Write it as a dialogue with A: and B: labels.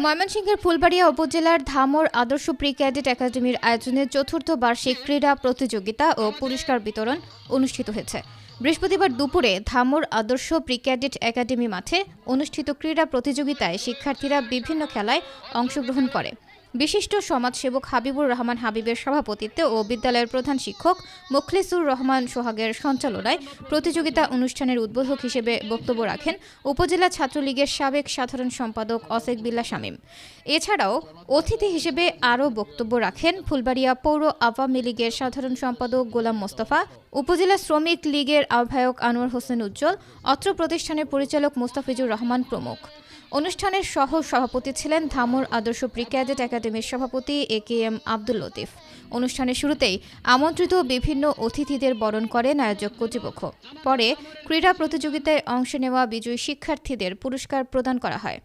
A: ময়মনসিংহের ফুলবাড়িয়া উপজেলার ধামর আদর্শ প্রি ক্যাডেট একাডেমির আয়োজনে চতুর্থ বার্ষিক ক্রীড়া প্রতিযোগিতা ও পুরস্কার বিতরণ অনুষ্ঠিত হয়েছে। বৃহস্পতিবার দুপুরে ধামর আদর্শ প্রি ক্যাডেট একাডেমি মাঠে অনুষ্ঠিত ক্রীড়া প্রতিযোগিতায় শিক্ষার্থীরা বিভিন্ন খেলায় অংশগ্রহণ করে। বিশিষ্ট সমাজসেবক হাবিবুর রহমান হাবিবের সভাপতিত্বে ও বিদ্যালয়ের প্রধান শিক্ষক মুখলিসুর রহমান সোহাগের সঞ্চালনায় প্রতিযোগিতা অনুষ্ঠানের উদ্বোধক হিসেবে বক্তব্য রাখেন উপজেলা ছাত্রলীগের সাবেক সাধারণ সম্পাদক অসেক বিল্লা শামীম। এছাড়াও অতিথি হিসেবে আরও বক্তব্য রাখেন ফুলবাড়িয়া পৌর আওয়ামী লীগের সাধারণ সম্পাদক গোলাম মোস্তফা, উপজেলা শ্রমিক লীগের আহ্বায়ক আনোয়ার হোসেন উজ্জ্বল, অত্র প্রতিষ্ঠানের পরিচালক মুস্তাফিজুর রহমান প্রমুখ। অনুষ্ঠানের সহ সভাপতি ছিলেন ধামর আদর্শ প্রি ক্যাডেট একাডেমির সভাপতি A K M Abdul Latif. অনুষ্ঠানের শুরুতেই আমন্ত্রিত বিভিন্ন অতিথিদের বরণ করেন আয়োজক কর্তৃপক্ষ। পরে ক্রীড়া প্রতিযোগিতায় অংশ নেওয়া বিজয়ী শিক্ষার্থীদের পুরস্কার প্রদান করা হয়।